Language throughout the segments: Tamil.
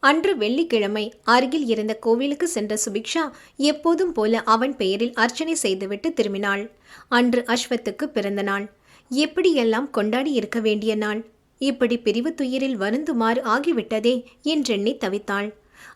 அன்று வெள்ளிக்கிழமை அருகில் இருந்த கோவிலுக்கு சென்ற சுபிக்ஷா எப்போதும் போல அவன் பெயரில் அர்ச்சனை செய்துவிட்டு திரும்பினாள். அன்று அஸ்வத்துக்கு பிறந்த நாள். எப்படியெல்லாம் கொண்டாடி இருக்க வேண்டிய நாள்? இப்படி பிரிவு துயரில் வருந்துமாறு ஆகிவிட்டதே என்றெண்ணி தவித்தாள்.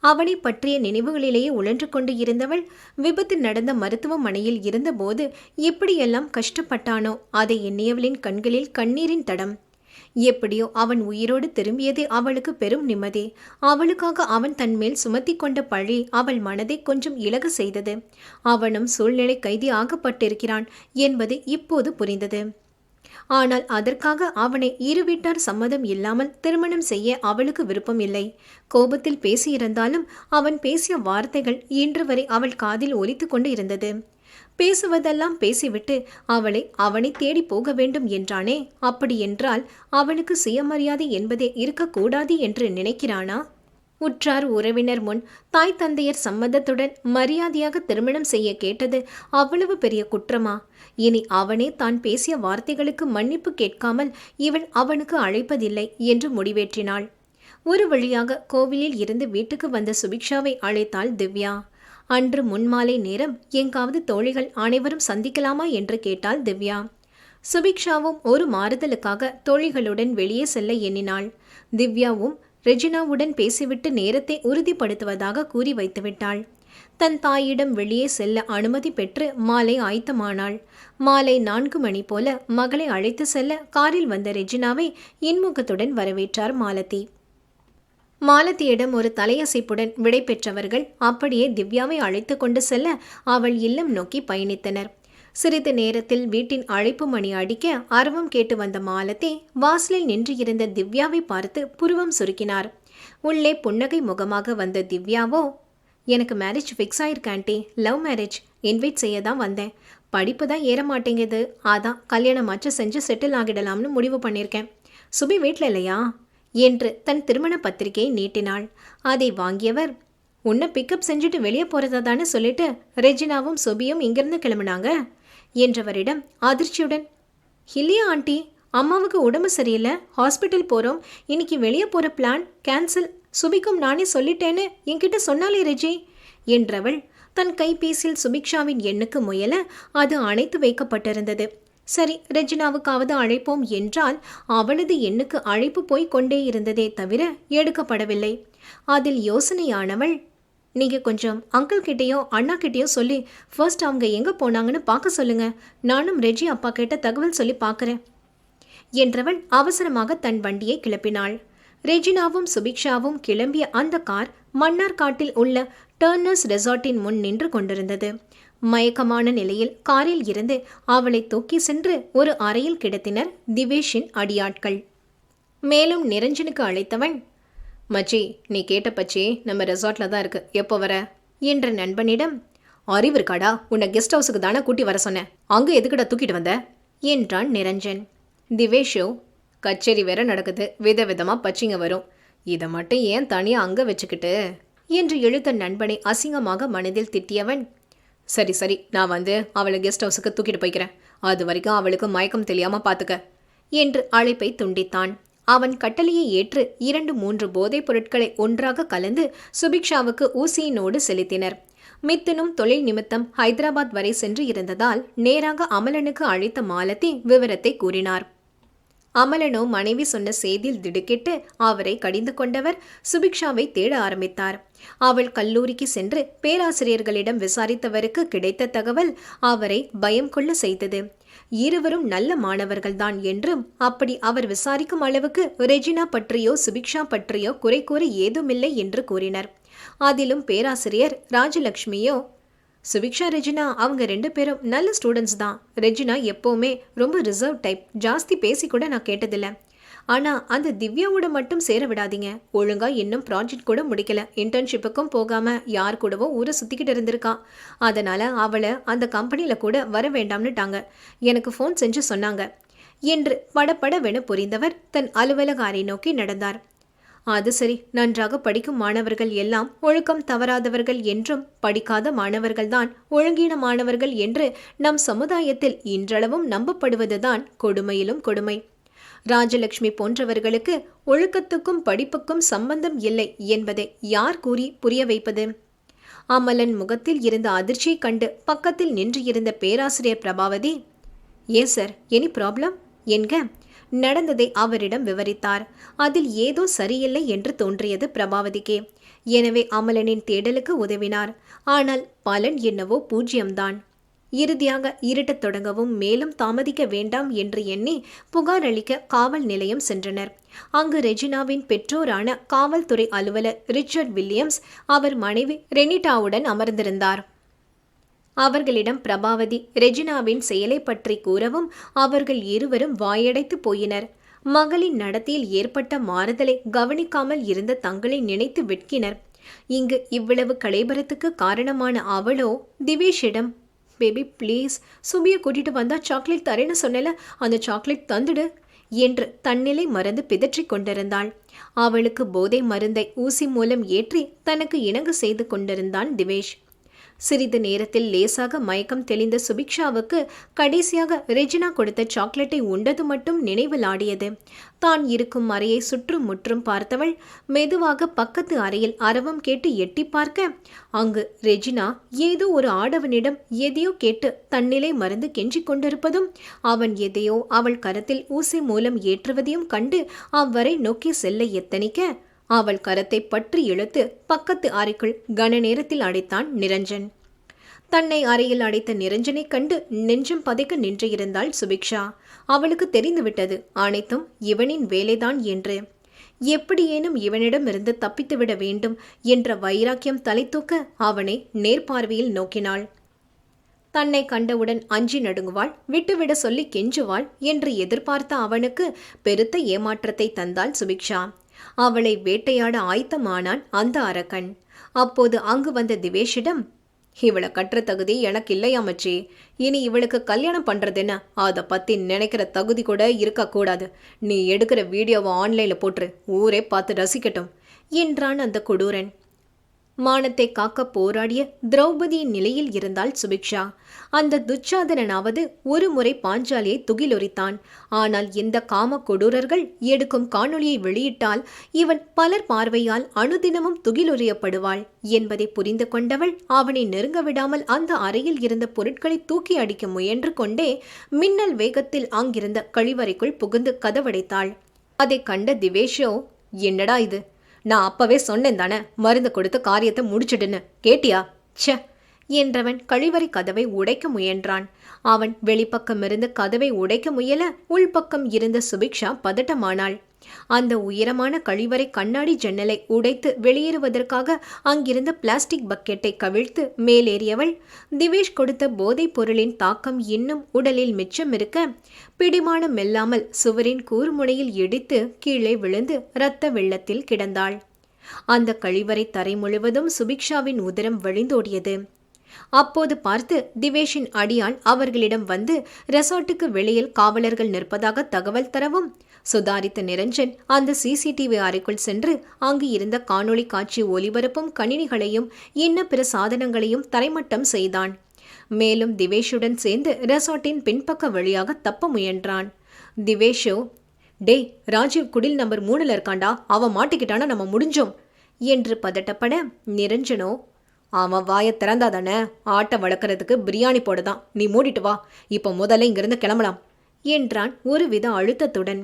அவனை பற்றிய நினைவுகளிலேயே உழன்று கொண்டு இருந்தவள் விபத்து நடந்த மருத்துவமனையில் இருந்தபோது எப்படியெல்லாம் கஷ்டப்பட்டானோ? அதை எண்ணியவளின் கண்களில் கண்ணீரின் தடம். எப்படியோ அவன் உயிரோடு திரும்பியதே அவளுக்கு பெரும் நிம்மதி. அவளுக்காக அவன் தன்மேல் சுமத்தி கொண்ட பழி அவள் மனதை கொஞ்சம் இலக செய்தது. அவனும் சூழ்நிலை கைதி ஆகப்பட்டிருக்கிறான் என்பது இப்போது புரிந்தது. ஆனால் அதற்காக அவனை இரு வீட்டார் சம்மதம் இல்லாமல் திருமணம் செய்ய அவளுக்கு விருப்பம் இல்லை. கோபத்தில் பேசியிருந்தாலும் அவன் பேசிய வார்த்தைகள் இன்று வரை அவள் காதில் ஒலித்து கொண்டு இருந்தது. பேசுவதெல்லாம் பேசிவிட்டு அவளை அவனை தேடி போக வேண்டும் என்றானே? அப்படி என்றால் அவனுக்கு சுயமரியாதை என்பதே இருக்கக்கூடாது என்று நினைக்கிறானா? உற்றார் உறவினர் முன் தாய் தந்தையர் சம்மதத்துடன் மரியாதையாக திருமணம் செய்ய கேட்டது அவ்வளவு பெரிய குற்றமா? இனி அவனே தான் பேசிய வார்த்தைகளுக்கு மன்னிப்பு கேட்காமல் இவள் அவனுக்கு அழைப்பதில்லை என்று முடிவேற்றினாள். ஒரு வழியாக கோவிலில் இருந்து வீட்டுக்கு வந்த சுபிக்ஷாவை அழைத்தாள் திவ்யா. அன்று முன்மாலை நேரம் எங்காவது தோழிகள் அனைவரும் சந்திக்கலாமா என்று கேட்டாள் திவ்யா. சுபிக்ஷாவும் ஒரு மாறுதலுக்காக தோழிகளுடன் வெளியே செல்ல எண்ணினாள். திவ்யாவும் ரெஜினாவுடன் பேசிவிட்டு நேரத்தை உறுதிப்படுத்துவதாக கூறி வைத்துவிட்டாள். தன் தாயிடம் வெளியே செல்ல அனுமதி பெற்று மாலை ஆயத்தமானாள். மாலை நான்கு மணி போல மகளை அழைத்து செல்ல காரில் வந்த ரெஜினாவை இன்முகத்துடன் வரவேற்றார் மாலதி. மாலத்தியிடம் ஒரு தலையசைப்புடன் விடை பெற்றவர்கள் அப்படியே திவ்யாவை அழைத்து கொண்டு செல்ல அவள் இல்லம் நோக்கி பயணித்தனர். சிறிது நேரத்தில் வீட்டின் அழைப்பு மணி அடிக்க ஆர்வம் கேட்டு வந்த மாலத்தி வாசலில் நின்று இருந்த திவ்யாவை பார்த்து புருவம் சுருக்கினார். உள்ளே புன்னகை முகமாக வந்த திவ்யாவோ எனக்கு மேரேஜ் ஃபிக்ஸ் ஆயிருக்கு லவ் மேரேஜ் இன்வைட் செய்ய தான் வந்தேன். படிப்பு தான் ஏற மாட்டேங்குது. அதான் கல்யாணமாச்சும் செஞ்சு செட்டில் ஆகிடலாம்னு முடிவு பண்ணியிருக்கேன் சுபி வீட்டில் இல்லையா? என்று தன் திருமண பத்திரிகையை நீட்டினாள். அதை வாங்கியவர் உன்னை பிக்கப் செஞ்சுட்டு வெளியே போகிறதா தானே சொல்லிட்டு ரெஜினாவும் சுபியும் இங்கிருந்து கிளம்புனாங்க? என்றவரிடம் அதிர்ச்சியுடன் இல்லையா ஆண்டி அம்மாவுக்கு உடம்பு சரியில்லை ஹாஸ்பிட்டல் போகிறோம் இன்னைக்கு வெளியே போகிற பிளான் கேன்சல் சுபிக்கும் நானே சொல்லிட்டேன்னு என்கிட்ட சொன்னாலே ரெஜி என்றவள் தன் கைபேசியில் சுபிக்ஷாவின் எண்ணுக்கு முயல அது அணைத்து வைக்கப்பட்டிருந்தது. சரி ரெஜினாவுக்காவது அழைப்போம் என்றால் அவளது எண்ணுக்கு அழைப்பு போய் கொண்டே இருந்ததே தவிர எடுக்கப்படவில்லை. அதில் யோசனையானவள் நீங்கள் கொஞ்சம் அங்கிள் கிட்டேயோ அண்ணா கிட்டேயோ சொல்லி ஃபர்ஸ்ட் அவங்க எங்கே போனாங்கன்னு பார்க்க சொல்லுங்க. நானும் ரெஜி அப்பா கிட்ட தகவல் சொல்லி பார்க்குறேன் என்றவள் அவசரமாக தன் வண்டியை கிளப்பினாள். ரெஜினாவும் சுபிக்ஷாவும் கிளம்பிய அந்த கார் மன்னார்காட்டில் உள்ள டர்னர்ஸ் ரெசார்ட்டின் முன் நின்று கொண்டிருந்தது. மயக்கமான நிலையில் காரில் இருந்து அவளை தூக்கி சென்று ஒரு அறையில் கிடத்தினர் திவேஷின் அடியாட்கள். மேலும் நிரஞ்சனுக்கு அழைத்தவன் மச்சி நீ கேட்ட பச்சி நம்ம ரெசார்ட்ல தான் இருக்கு. எப்போ வர? என்ற நண்பனிடம் அறிவு இருக்காடா? உன்னை கெஸ்ட் ஹவுஸுக்கு தானே கூட்டி வர சொன்னேன். அங்கே எதுக்குடா தூக்கிட்டு வந்த? என்றான் நிரஞ்சன். திவேஷோ கச்சேரி வேற நடக்குது. விதவிதமாக பச்சிங்க வரும். இதை மட்டும் ஏன் தனியாக அங்கே வச்சுக்கிட்டு? என்று எழுத்த நண்பனை அசிங்கமாக மனதில் திட்டியவன் சரி சரி. நான் வந்து அவளை கெஸ்ட் ஹவுஸுக்கு தூக்கிட்டு போய்க்கிறேன். அது வரைக்கும் அவளுக்கு மயக்கம் தெரியாமல் பார்த்துக்க என்று அழைப்பை துண்டித்தான். அவன் கட்டளையை ஏற்று இரண்டு மூன்று போதைப் பொருட்களை ஒன்றாக கலந்து சுபிக்ஷாவுக்கு ஊசியினோடு செலுத்தினர். மித்துனும் தொழில் நிமித்தம் ஹைதராபாத் வரை சென்று இருந்ததால் நேராக அமலனுக்கு அழைத்த மாலத்தி விவரத்தை கூறினார். அமலனோ மனைவி சொன்ன செய்தியில் திடுக்கிட்டு அவரை கடிந்து கொண்டவர் சுபிக்ஷாவை தேட ஆரம்பித்தார். அவள் கல்லூரிக்கு சென்று பேராசிரியர்களிடம் விசாரித்தவருக்கு கிடைத்த தகவல் அவரை பயம் கொள்ள செய்தது. இருவரும் நல்ல மாணவர்கள்தான் என்றும் அப்படி அவர் விசாரிக்கும் அளவுக்கு ரெஜினா பற்றியோ சுபிக்ஷா பற்றியோ குறை கூற ஏதுமில்லை என்று கூறினர். அதிலும் பேராசிரியர் ராஜலக்ஷ்மியோ சுபிக்ஷா ரெஜினா அவங்க ரெண்டு பேரும் நல்ல ஸ்டூடெண்ட்ஸ் தான். ரெஜினா எப்போவுமே ரொம்ப ரிசர்வ் டைப். ஜாஸ்தி பேசி கூட நான் கேட்டதில்ல. ஆனால் அந்த திவ்யாவோட மட்டும் சேர விடாதீங்க. ஒழுங்காக இன்னும் ப்ராஜெக்ட் கூட முடிக்கல. இன்டர்ன்ஷிப்புக்கும் போகாமல் யார் கூடவோ ஊரை சுத்திக்கிட்டு இருந்திருக்கா அதனால் அவளை அந்த கம்பெனியில் கூட வர வேண்டாம்னுட்டாங்க. எனக்கு ஃபோன் செஞ்சு சொன்னாங்க. என்று படப்படவென புரிந்தவர் தன் அலுவலக அறை நோக்கி நடந்தார். அது சரி நன்றாக படிக்கும் மாணவர்கள் எல்லாம் ஒழுக்கம் தவறாதவர்கள் என்றும் படிக்காத மாணவர்கள்தான் ஒழுங்கீனமானவர்கள் என்று நம் சமுதாயத்தில் இன்றளவும் நம்பப்படுவதுதான் கொடுமையிலும் கொடுமை. ராஜலட்சுமி போன்றவர்களுக்கு ஒழுக்கத்துக்கும் படிப்புக்கும் சம்பந்தம் இல்லை என்பதை யார் கூறி புரிய வைப்பது? அமலன் முகத்தில் இருந்த அதிர்ச்சியை கண்டு பக்கத்தில் நின்று இருந்த பேராசிரியர் பிரபாவதி ஏ சார் எனி ப்ராப்ளம்? என்க நடந்ததை அவரிடம் விவரித்தார். அதில் ஏதோ சரியில்லை என்று தோன்றியது பிரபாவதிக்கே. எனவே அமலனின் தேடலுக்கு உதவினார். ஆனால் பலன் என்னவோ பூஜ்யம்தான். இறுதியாக இருட்டத் தொடங்கவும் மேலும் தாமதிக்க வேண்டாம் என்று எண்ணி புகார் அளிக்க காவல் நிலையம் சென்றனர். அங்கு ரெஜினாவின் பெற்றோரான காவல்துறை அலுவலர் ரிச்சர்ட் வில்லியம்ஸ் அவர் மனைவி ரெனிட்டாவுடன் அமர்ந்திருந்தார். அவர்களிடம் பிரபாவதி ரெஜினாவின் செயலை பற்றி கூறவும் அவர்கள் இருவரும் வாயடைத்து போயினர். மகளின் நடத்தையில் ஏற்பட்ட மாறுதலை கவனிக்காமல் இருந்த தங்களை நினைத்து வெட்கினர். இங்கு இவ்வளவு கலைபரத்துக்கு காரணமான அவளோ திவேஷிடம் பேபி ப்ளீஸ் சுமியை கூட்டிட்டு வந்தா சாக்லேட் தரேன்னு சொன்னல அந்த சாக்லேட் தந்துடு என்று தன்னிலை மறந்து பிதற்றிக் கொண்டிருந்தாள். அவளுக்கு போதை மருந்தை ஊசி மூலம் ஏற்றி தனக்கு இணங்கு செய்து கொண்டிருந்தான் திவேஷ். சிறிது நேரத்தில் லேசாக மயக்கம் தெளிந்த சுபிக்ஷாவுக்கு கடைசியாக ரெஜினா கொடுத்த சாக்லேட்டை உண்டது மட்டும் நினைவில் ஆடியது தான் இருக்கும் அறையை சுற்றும் முற்றும் பார்த்தவள் மெதுவாக பக்கத்து அறையில் அரவம் கேட்டு எட்டி பார்க்க அங்கு ரெஜினா ஏதோ ஒரு ஆடவனிடம் எதையோ கேட்டு தன்னிலை மறந்து கெஞ்சிக் கொண்டிருப்பதும் அவன் எதையோ அவள் கரத்தில் ஊசி மூலம் ஏற்றுவதையும் கண்டு அவ்வரை நோக்கி செல்ல எத்தனிக்க அவள் கரத்தை பற்றி இழுத்து பக்கத்து அறைக்குள் கன நேரத்தில் அடைத்தான் நிரஞ்சன். தன்னை அறையில் அடைத்த நிரஞ்சனை கண்டு நெஞ்சம் பதைக்க நின்று இருந்தாள் சுபிக்ஷா. அவளுக்கு தெரிந்துவிட்டது அனைத்தும் இவனின் வேலைதான் என்று. எப்படியேனும் இவனிடமிருந்து தப்பித்துவிட வேண்டும் என்ற வைராக்கியம் தலை தூக்க அவனை நேர்பார்வையில் நோக்கினாள். தன்னை கண்டவுடன் அஞ்சி நடுங்குவாள் விட்டுவிட சொல்லி கெஞ்சுவாள் என்று எதிர்பார்த்த அவனுக்கு பெருத்த ஏமாற்றத்தை தந்தாள் சுபிக்ஷா. அவளை வேட்டையாட ஆயத்தமானான் அந்த அரக்கன். அப்போது அங்கு வந்த திவேஷிடம் இவளை கட்டுற தகுதி எனக்கு இல்லையா மச்சி இனி இவளுக்கு கல்யாணம் பண்றதுன்னு அதை பத்தி நினைக்கிற தகுதி கூட இருக்கக்கூடாது நீ எடுக்கிற வீடியோவை ஆன்லைன்ல போட்டுரு. ஊரே பார்த்து ரசிக்கட்டும் என்றான் அந்த கொடூரன். மானத்தை காக்க போராடிய திரௌபதியின் நிலையில் இருந்தாள் சுபிக்ஷா. அந்த துச்சாதனனாவது ஒரு முறை பாஞ்சாலியை துகிலொரித்தான். ஆனால் இந்த காம கொடூரர்கள் எடுக்கும் காணொளியை வெளியிட்டால் இவன் பலர் பார்வையால் அனுதினமும் துகிலொறியப்படுவாள் என்பதை புரிந்து கொண்டவள் அவனை நெருங்க விடாமல் அந்த அறையில் இருந்த பொருட்களை தூக்கி அடிக்க முயன்று கொண்டே மின்னல் வேகத்தில் அங்கிருந்த கழிவறைக்குள் புகுந்து கதவடைத்தாள். அதை கண்ட திவேஷோ என்னடா இது? நான் அப்பவே சொன்னேன் தானே மருந்து கொடுத்து காரியத்தை முடிச்சிடுன்னு. கேட்டியா? ச்சே என்றவன் கழிவறை கதவை உடைக்க முயன்றான். அவன் வெளிப்பக்கம் இருந்து கதவை உடைக்க முயல உள்பக்கம் இருந்த சுபிக்ஷா பதட்டமானாள். அந்த உயரமான கழிவறை கண்ணாடி ஜன்னலை உடைத்து வெளியேறுவதற்காக அங்கிருந்த பிளாஸ்டிக் பக்கெட்டை கவிழ்த்து மேலேறியவள் திவேஷ் கொடுத்த போதைப் பொருளின் தாக்கம் இன்னும் உடலில் மிச்சம் இருக்க பிடிமானம் மெல்லாமல் சுவரின் கூர்முனையில் இடித்து கீழே விழுந்து இரத்த வெள்ளத்தில் கிடந்தாள். அந்த கழிவறை தரை முழுவதும் சுபிக்ஷாவின் உதரம் வழிந்தோடியது. அப்போது பார்த்து திவேஷின் அடியான் அவர்களிடம் வந்து ரெசார்ட்டுக்கு வெளியில் காவலர்கள் நிற்பதாக தகவல் தரவும் சுதாரித்த நிரஞ்சன் அந்த சிசிடிவி அறைக்குள் சென்று அங்கு இருந்த காணொளி காட்சி ஒலிபரப்பும் கணினிகளையும் இன்ன பிற சாதனங்களையும் தரைமட்டம் செய்தான். மேலும் திவேஷுடன் சேர்ந்து ரெசார்ட்டின் பின்பக்க வழியாக தப்ப முயன்றான். திவேஷோ டேய் ராஜீவ் குடில் நம்பர் மூணுல இருக்காண்டா அவன் மாட்டிக்கிட்டானா நம்ம முடிஞ்சோம் என்று பதட்டப்பட நிரஞ்சனோ அவன் வாயை திறந்தாதானே ஆட்டை வளர்க்கறதுக்கு பிரியாணி போடதான் நீ மூடிட்டு வா இப்போ முதல்ல இங்கிருந்து கிளம்பலாம் என்றான் ஒருவித அழுத்தத்துடன்.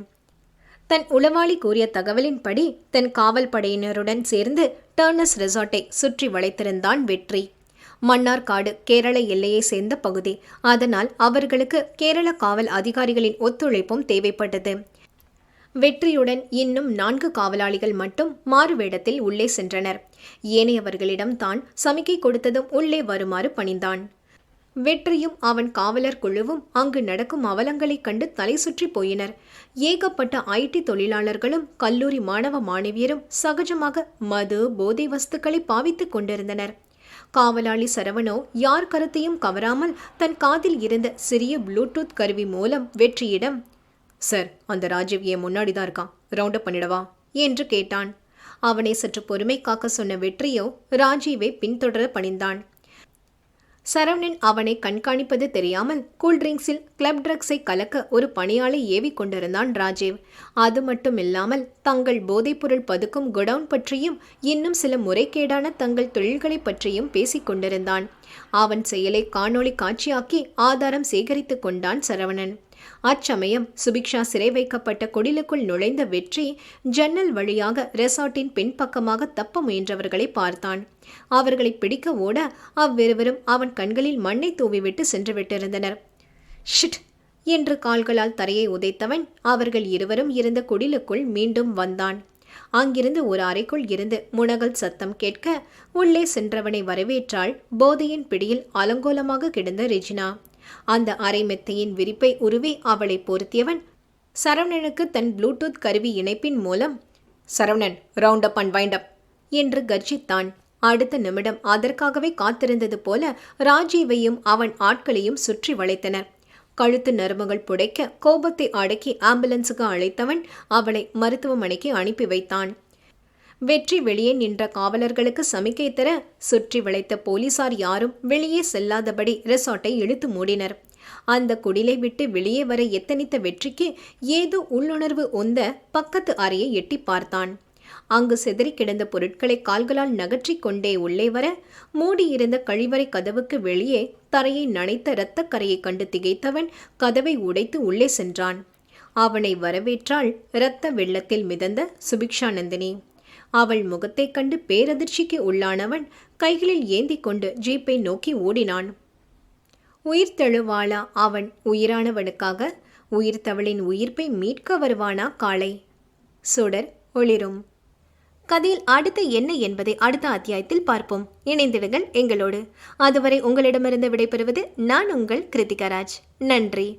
தன் உளவாளி கூறிய தகவலின்படி தன் காவல் படையினருடன் சேர்ந்து டர்னஸ் ரெசார்ட்டை சுற்றி வளைத்திருந்தான் வெற்றி. மன்னார்காடு கேரள எல்லையை சேர்ந்த பகுதி. அதனால் அவர்களுக்கு கேரள காவல் அதிகாரிகளின் ஒத்துழைப்பும் தேவைப்பட்டது. வெற்றியுடன் இன்னும் நான்கு காவலாளிகள் மட்டும் மாறுவேடத்தில் உள்ளே சென்றனர். ஏனையவர்களிடம் தான் சமிக்கை கொடுத்ததும் உள்ளே வருமாறு பணிந்தான். வெற்றியும் அவன் காவலர் குழுவும் அங்கு நடக்கும் அவலங்களைக் கண்டு தலை சுற்றி போயினர். ஏகப்பட்ட ஐடி தொழிலாளர்களும் கல்லூரி மாணவ மாணவியரும் சகஜமாக மது போதை வஸ்துக்களை பாவித்துக் கொண்டிருந்தனர். காவலாளி சரவணோ யார் கருத்தையும் கவராமல் தன் காதில் இருந்த சிறிய ப்ளூடூத் கருவி மூலம் வெற்றியிடம் சார் அந்த ராஜீவ் என் முன்னாடி தான் இருக்கான் ரவுண்டப் பண்ணிடவா? என்று கேட்டான். அவனை சற்று பொறுமை காக்க சொன்ன வெற்றியோ ராஜீவை பின்தொடர பணிந்தான். சரவணன் அவனை கண்காணிப்பது தெரியாமல் கூல்ட்ரிங்க்ஸில் கிளப் ட்ரக்ஸை கலக்க ஒரு பணியாளை ஏவி கொண்டிருந்தான் ராஜேவ். அது மட்டும் இல்லாமல் தங்கள் போதைப்பொருள் பதுக்கும் குடவுன் பற்றியும் இன்னும் சில முறைகேடான தங்கள் தொழில்களை பற்றியும் பேசிக் கொண்டிருந்தான். அவன் செயலை காணொளி காட்சியாக்கி ஆதாரம் சேகரித்துக் கொண்டான் சரவணன். அச்சமயம் சுபிக்ஷா சிறை வைக்கப்பட்ட குடிலுக்குள் நுழைந்த வெற்றி ஜன்னல் வழியாக ரெசார்ட்டின் பின்பக்கமாக தப்ப முயன்றவர்களை பார்த்தான். அவர்களை பிடிக்க ஓட அவ்விருவரும் அவன் கண்களில் மண்ணை தூவிவிட்டு சென்று விட்டிருந்தனர். ஷிட்! என்று கால்களால் தரையை உதைத்தவன் அவர்கள் இருவரும் இருந்த குடிலுக்குள் மீண்டும் வந்தான். அங்கிருந்து ஒரு அறைக்குள் இருந்து முனகல் சத்தம் கேட்க உள்ளே சென்றவனை வரவேற்றாள் போதையின் பிடியில் அலங்கோலமாக கிடந்த ரெஜினா. அந்த அரை மெத்தையின் விரிப்பை உருவி அவளை பொருத்தியவன் சரவணனுக்கு தன் ப்ளூடூத் கருவி இணைப்பின் மூலம் Saravanan round up and wind up என்று கர்ஜித்தான். அடுத்த நிமிடம் அதற்காகவே காத்திருந்தது போல ராஜீவையும் அவன் ஆட்களையும் சுற்றி வளைத்தனர். கழுத்து நரம்புகள் புடைக்க கோபத்தை அடக்கி ஆம்புலன்ஸுக்கு அழைத்தவன் அவளை மருத்துவமனைக்கு அனுப்பி வைத்தான். வெற்றி வெளியே நின்ற காவலர்களுக்கு சமிக்கை தர சுற்றி வளைத்த போலீசார் யாரும் வெளியே செல்லாதபடி ரெசார்ட்டை இழுத்து மூடினர். அந்த குடிலை விட்டு வெளியே வர எத்தனித்த வெற்றிக்கு ஏதோ உள்ளுணர்வு ஒந்த பக்கத்து அறையை எட்டி பார்த்தான். அங்கு சிதறி கிடந்த பொருட்களை கால்களால் நகற்றி கொண்டே உள்ளே வர மூடியிருந்த கழிவறை கதவுக்கு வெளியே தரையை நனைத்த இரத்தக்கரையை கண்டு திகைத்தவன் கதவை உடைத்து உள்ளே சென்றான். அவனை வரவேற்றாள் இரத்த வெள்ளத்தில் மிதந்த சுபிக்ஷா நந்தினி அவள் முகத்தைக் கண்டு பேரதிர்ச்சிக்கு உள்ளானவன் கைகளில் ஏந்தி கொண்டு ஜீப்பை நோக்கி ஓடினான். உயிர் தழுவாளா அவன் உயிரானவனுக்காக? உயிர்த்தவளின் உயிர்ப்பை மீட்க வருவானா காளை? சுடர் ஒளிரும். கதையில் அடுத்து என்ன என்பதை அடுத்த அத்தியாயத்தில் பார்ப்போம். இணைந்திடுங்கள் எங்களோடு. அதுவரை உங்களிடமிருந்து விடைபெறுவது நான் உங்கள் கிருத்திகராஜ். நன்றி.